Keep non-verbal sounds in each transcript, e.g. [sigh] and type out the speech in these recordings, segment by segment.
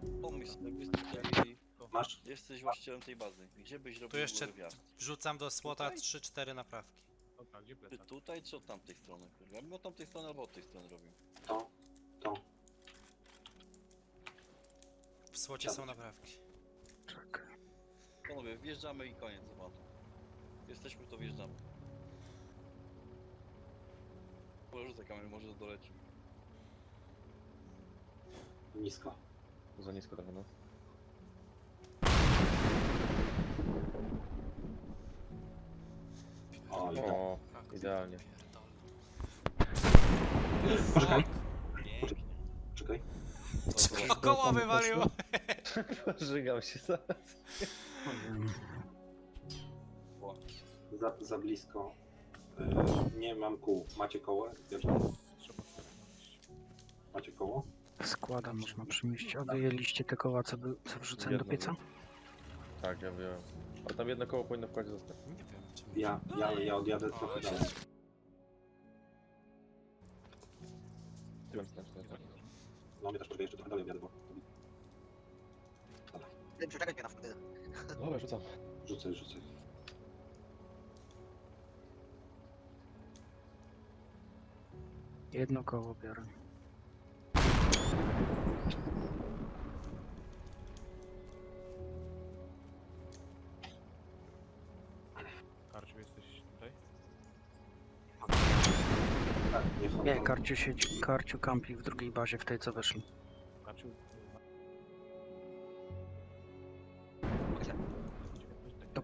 tak, pomyśl jesteś, taki, Masz? jesteś właścicielem tej bazy. Gdzie byś robił Tu jeszcze wrzucam do słota Tutaj? 3-4 naprawki. Dobra, gdzie Ty plecak? tutaj czy od tamtej strony? Kurwa, ja bym od tamtej strony albo od tej strony robił. To, to. W słocie są naprawki. Czekaj. Panowie, wjeżdżamy i koniec tematu. Jesteśmy, to wjeżdżamy. Porzucę kamerę, może doleci. Nisko. Za nisko trochę, no. O, tak. O, idealnie. Poczekaj, czekaj. [laughs] O, koło wywaliło! Żygał się zaraz. Za, za blisko. Y, nie mam kół. Macie koło? Znaleźć. Macie koło? Składa można przymieścić. A wyjęliście te koła, co, by, co wrzucałem do Jedno pieca? Tak, ja wiem. Ale tam jedno koło powinno w końcu zostać. Nie wiem, czy... Ja, ja, ja odjadę trochę dalej. Tyłem znacznie, tak. No mnie też poczekaj, jeszcze trochę dalej odjadę, bo Przeczekaj mnie na wtedy. Dobra, rzucam. rzucę, rzucę. Jedno koło biorę. Nie, tam- Karciu siedzi, Karciu kampi w drugiej bazie, w tej co weszli. Karciu? To-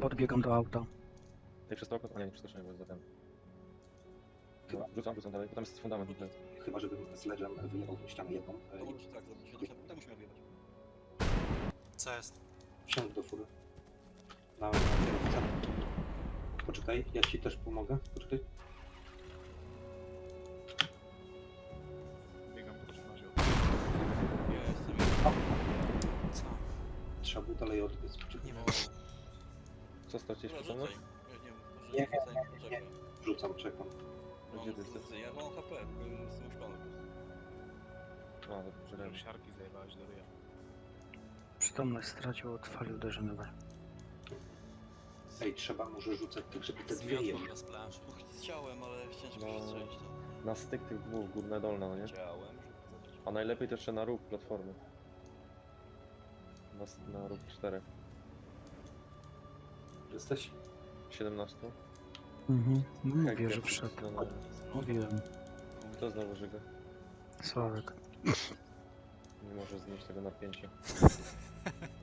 Podbiegam do auta. Tej przestołko? A nie, nie przestoczenie, bo jest za ten. Dobra, Rzucam, rzucam dalej, bo tam jest fundament. Chyba, żebym z ledżem wyjechał tą ścianę jedną. To y, możesz tak zrobić, potem musimy wjechać. Co jest? i Wsiądź do fury. Na, na. Poczekaj, ja ci też pomogę. Poczekaj. Biegam po. Ja jestem. Co? Trzeba było dalej odbiec. Poczekaj. Nie wiem. Co straciłeś Dobra, przytomność? rzucaj. Ja nie wiem, może Nie, nie, rzucaj, poczekaj. Rzucam, czekam. Mam, Gdzie ty jesteś? z- ja mam HP, bym jestem uśpiony. A, to poczekaj. Siarki zajebałeś do ryja. Przytomność stracił od fali uderzeniowej. Ej, trzeba może rzucać tak, żeby te dwie Zmiotło jemy. go z planszy. Och, Chciałem, ale No. się strzelić. No. Na styk tych dwóch, górna dolna, no nie? Chciałem, żeby zacząć. A najlepiej to jeszcze na róg platformy. Na, s- na róg 4. Jesteś? 17. Mhm. Mówię, Jak że jak- wszedł. No, no. Mówiłem. Kto znowu żyga? Sławek. Nie może znieść tego napięcia. [laughs]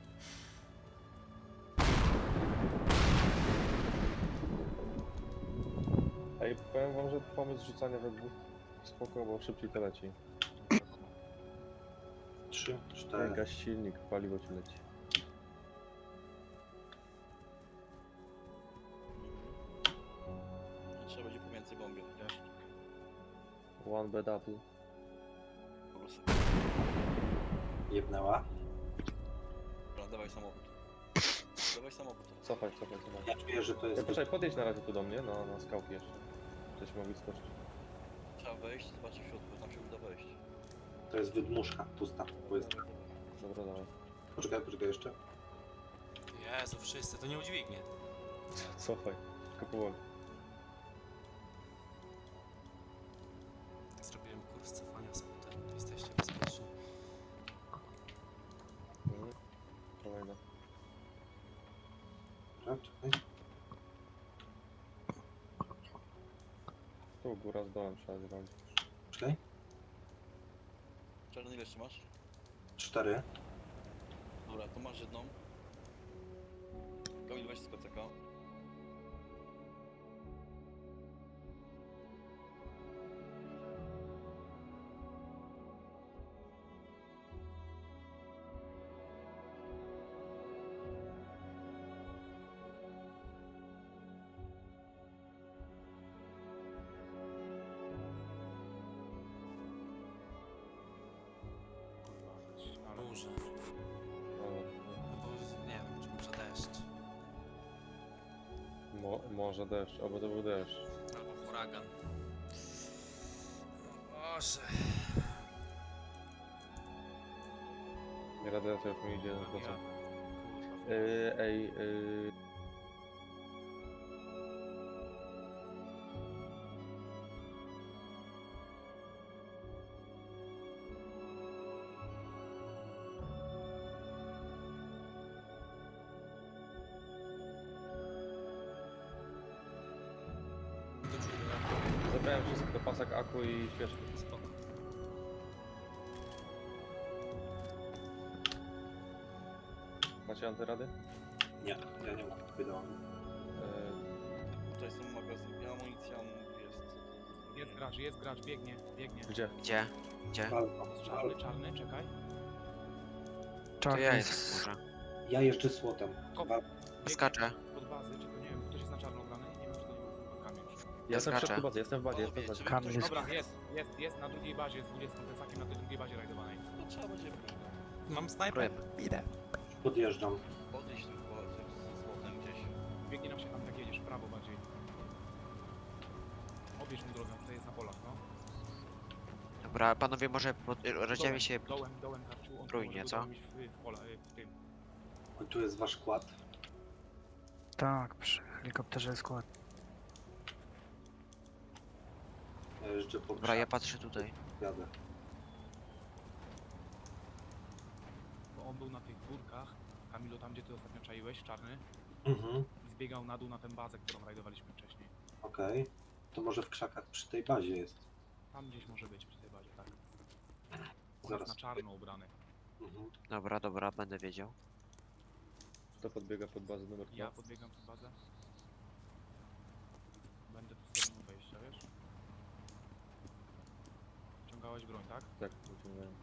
pomysł rzucania we dwóch spoko, bo szybciej to leci. Trzy, cztery. Gaś silnik, paliwo ci leci. Trzeba będzie pomiędzy bombie. Deszcz. One bed apple. Po prostu. Jebnęła. Dobra, dawaj samochód. Dawaj samochód. Cofaj, cofaj, cofaj. Ja czuję, że to Ja, jest... poczekaj, podjedź na razie tu do mnie, na, na skałki jeszcze. Żeśmy mogli skoczyć. Trzeba wejść, zobaczyć w środku, tam się uda wejść. To jest wydmuszka pusta. Bo jest... Dobra, dawaj. Poczekaj, poczekaj jeszcze. Jezu, wszyscy, to nie udźwignie. Cofaj, tylko powoli. Zrobiłem kurs cofania sobie, to jesteście bezpieczni. Mhm. Kolejna. Dobra, czekaj. Tu góra z dołem trzeba zrobić. Czekaj. Czarny ile jeszcze masz? Cztery. Dobra, to masz jedną. Kamil weź z plecaka. Mo, może deszcz, albo to był deszcz. Albo huragan. O Boże. Radiator mi idzie na to co. Yy, ej, yy, Zabrałem wszystko, pasak, aku i świeczki. Spoko. Macie antyrady? Nie, ja nie mam. Wydałam. Yy, Tutaj są magazynki, amunicja jest. Jest gracz, jest gracz, biegnie, biegnie. gdzie? Gdzie? Gdzie? Czarny, czarny, czekaj. To Czarny ja jest... jestem. Ja jeżdżę słotem. Kop. Ba- Biegnie Skaczę. Pod bazy, czy Ja jestem w środku bazy, jestem w bazie, jestem w bazie. ktoś- jest- Dobra, jest, jest, jest na drugiej bazie, z 20 plecakiem na tej drugiej bazie rajdowanej. No trzeba będzie Mam snajper. Idę. Podjeżdżam. podejść tym ze złotem gdzieś. Biegnie nam się tam, tak jedziesz, w prawo bardziej. Obierz mu drogę, tutaj jest na polach, no. Dobra, panowie może pod... rozdzielmy się... Dołem, dołem, karciu. on trójnie, może co? W, w, pola, y, w tym. O, Tu jest wasz kład. Tak, przy helikopterze jest skład. Ja jeżdżę po Dobra, ja patrzę tutaj. jadę. Bo on był na tych górkach. Kamilo, tam gdzie ty ostatnio czaiłeś, czarny. Mhm, I zbiegał na dół na tę bazę, którą rajdowaliśmy wcześniej. okej. To może w krzakach przy tej bazie jest. Tam gdzieś może być przy tej bazie, tak. On jest Zaraz. na czarno ubrany. Mhm. Dobra, dobra, będę wiedział. Kto podbiega pod bazę numer 2? Ja podbiegam pod bazę. Będę tu z tobą wejścia, wiesz? Ciągałeś broń, tak? Tak, wyciągałem.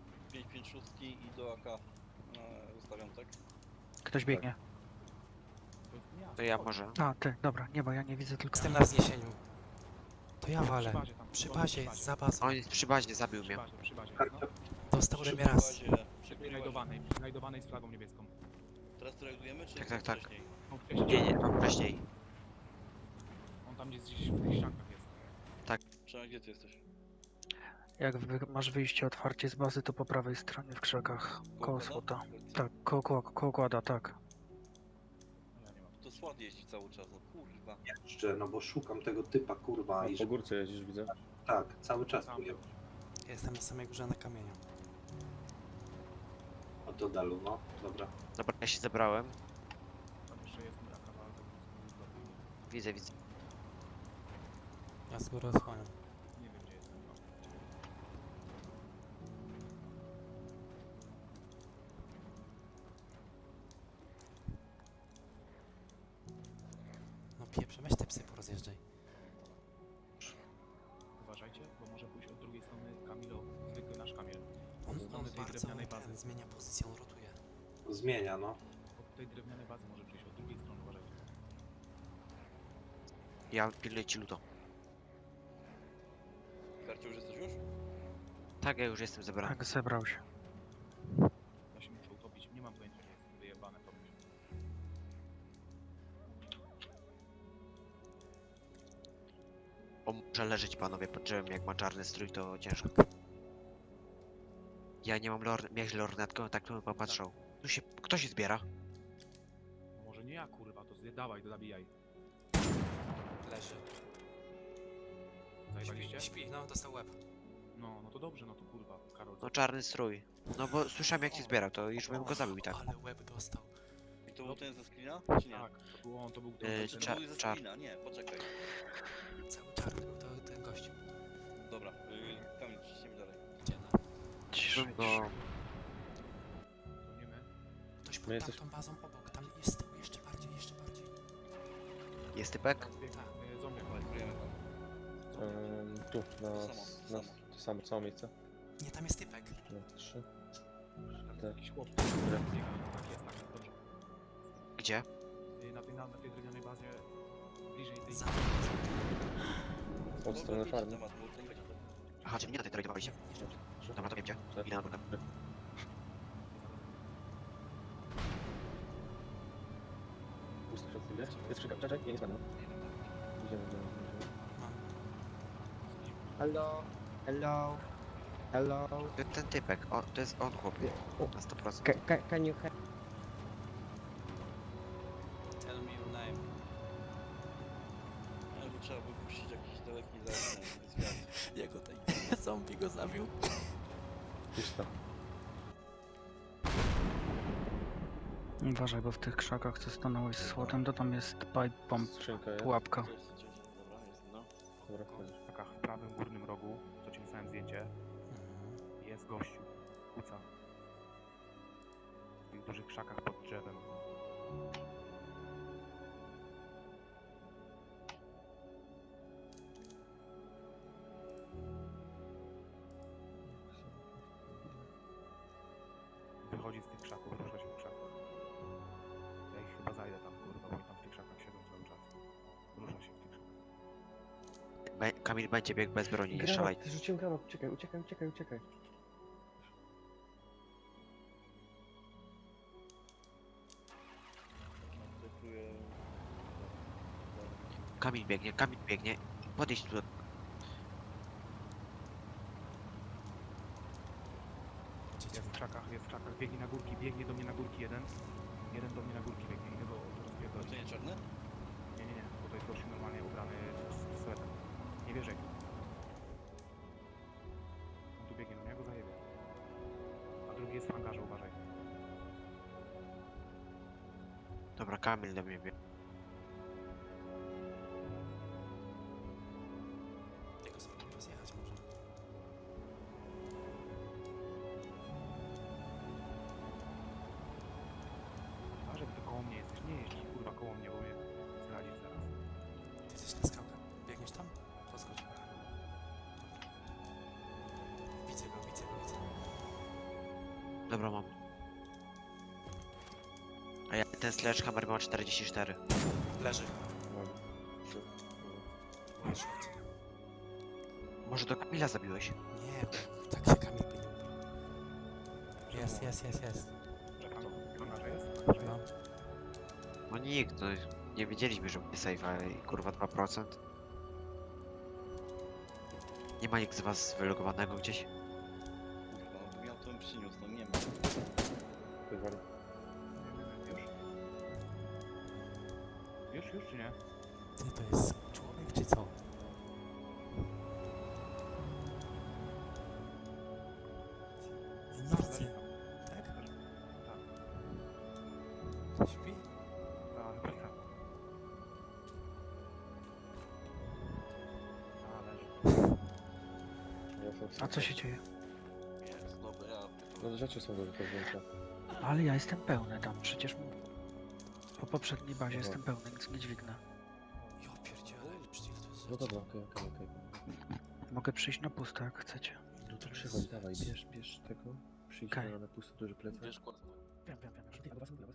5 szóstki i do AK e, zostawiam, tak? Ktoś biegnie. To, To ja może. A, ty, dobra, nie, bo ja nie widzę tylko... Jestem na wzniesieniu. To ja Przy walę. bazie tam, Przy on bazie, jest za bazą. On jest przy bazie, zabił Przy mnie. bazie, przy bazie, Tak, no. tak. Dostał ode Przy mnie raz. przy rajdowanej, rajdowanej z flagą niebieską. Teraz to rajdujemy, czy Tak, tak, tak. wcześniej? No, wcześniej. Nie, nie, wcześniej. On tam gdzieś, gdzieś w tych ściankach jest. Przemek, gdzie ty jesteś? Jak wy, masz wyjście otwarcie z bazy, to po prawej stronie w krzakach. Koło słota. Tak, koło, koło, koło kłada, tak. No ja nie mam. To słod jeździ cały czas, no kurwa. Jeżdżę, no bo szukam tego typa, kurwa. A I po że... górce jeździsz, widzę. Tak, cały czas tu jest. Jestem na samej górze na kamieniu. O to dalu, no. Dobra. Dobra, ja się zebrałem. Tam jeszcze jest mój akawal, to jest dobry. Widzę, widzę. Ja z góry osłaniam. Zmienia, no. Od tej drewnianej bazy może przyjść, od drugiej strony uważajcie. Ja pilnuję ci luto. Karciu, już jesteś już? Tak, ja już jestem zebrany. Tak, zebrał się. Ja się muszę utopić, nie mam pojęcia gdzie jest wyjebane to mnie. On może leżeć, panowie, pod drzewem, jak ma czarny strój, to ciężko. Ja nie mam lor... miałeś lornetkę, tak to bym popatrzał. Tu się... Kto się zbiera? Może nie ja kurwa, to zje, dawaj, to zabijaj. Leży. Zajebaliście? Śpi, śpi, no dostał łeb. No, no to dobrze, no to kurwa, Karol. No czarny strój. No bo słyszałem jak się zbierał, to już bym go zabił i tak. Ale łeb dostał. I to był ten ze screena, czy nie? Tak, to był on, to był ten, Yy, Czy ten, to czar- był ze czar- screena? Nie, poczekaj. Cały czarny był to ten gościu. Dobra, yy, Kamil, ciśniemy dalej. Gdzie no? Ciszej, Ktoś pod No jesteś- tamtą bazą obok, tam jest z tyłu jeszcze bardziej, jeszcze bardziej. Jest typek? Zombie. Ym, tu, na, To samo, to na, samo. to samo, samo miejsce. Nie, tam jest typek. No, trzy. Tam Tak. Jakiś chłop, tak jest, tak, dobrze. Gdzie? Y, Na tej, na, na tej drewnianej bazie, bliżej tej... Za Od strony farmy. Aha, czyli nie na tej się. Trzy. Dobra, to wiem gdzie. cztery, Idę na górę. Pusto się chwilę. Jest krzyka, czekaj, ja nie spadnę. Idziemy, idziemy. Hello, hello. Hello. To Ten typek, o, to jest on chłopie. Na 100%. Ca ca can you help? Tell me your name. Ale to trzeba by puścić jakiś daleki zwiat. [laughs] Jego tej zombie go zabił. Pusta. Uważaj, bo w tych krzakach, co stanąłeś z słotem, to tam jest pipe bomb, Skrzynka jest. pułapka. Dobra, jest, no. Dobra. W krzakach w prawym górnym rogu, co ci wysłałem zdjęcie, jest gościu. Kuca. W tych dużych krzakach pod drzewem. Wychodzi z tych krzaków, rusza się Be Kamil będzie biegł bez broni, nie szalaj. Rzuciłem granat, uciekaj, uciekaj, uciekaj, uciekaj. Kamil biegnie, Kamil biegnie. Podejdź tu. Jest w krzakach, jest w krzakach, biegnie na górki, biegnie do mnie na górki jeden. Jeden do mnie na górki biegnie, idę go rozpierdolić. To nie czarny? Nie, nie, nie, bo to jest gościu normalnie ubrany. Nie wierzę. On tu biegnie, no ja go zajebie. A drugi jest w hangarze, uważaj. Dobra, Kamil do mnie biegnie. Jego spróbuj rozjechać może. A żeby ty koło mnie jesteś, nie kurwa koło mnie, bo mnie Dobra, mam. A ja ten sledgehammer ma 44. Leży. Shot. Może do Kamila zabiłeś? Nie, bo tak się Kamil by nie ubrał. Jest, jest, jest, jest. Że w hangarze jest? No. No nikt, no nie wiedzieliśmy, że będzie save, ale kurwa 2%. Nie ma nikt z was wylogowanego gdzieś? Przyniósł, no nie ma. Wywal. Już? Już, już czy nie? Ty to jest człowiek czy co? Nocy. Tak? Tak. Śpi? A, chyba tak. A, leży. Ja jestem w A co się dzieje? No rzeczy są do wypożyczenia. Ale ja jestem pełny tam, przecież po poprzedniej bazie jestem pełny, nic nie dźwignę. Ja pierdzielę, ile przecież to jest No dobra, okej, okej, okej. Mogę przyjść na pusto, jak chcecie. No to przychodź, dawaj, bierz, bierz tego. Przyjdź Okej. na, pusto duży plecak. Wiesz, kład. Wiem, wiem, wiem.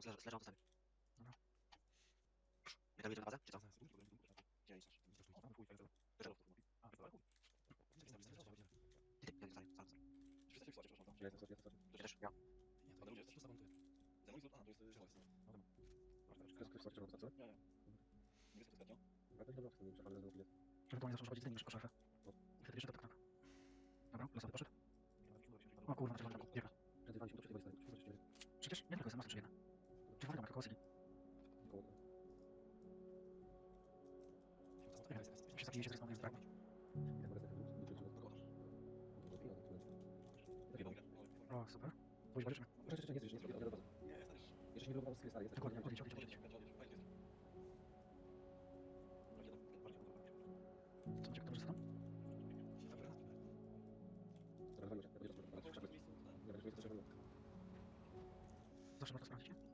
Ja ja mam sledgehammer sobie. Dobra. Nie dam na bazę, czy co? Gdzie tak, dobra. A, dobra. Ty, ty, sorry, sorry, sorry. Wszyscy w składzie, przepraszam. Ja jestem, ja jestem. Ja też, ja. A drugi jesteś? Demolizor? A, to jest y, zielony. Ktoś, ktoś starczy co? Nie, nie. Nie jest to składnie? Ja też dobra, chcę, ale zrobię. Że ewentualnie zaczął chodzić zdejmiesz po szafę. I wtedy jeszcze to tak Dobra, losowy poszedł. O kurwa, czerwony tam biega. Prędzej wali się, to jest, to Przecież nie tylko stary, jesteś. Dokładnie, odejdź, odejdź, odejdź. Co będzie, kto może tam? Zawsze warto sprawdzić, nie?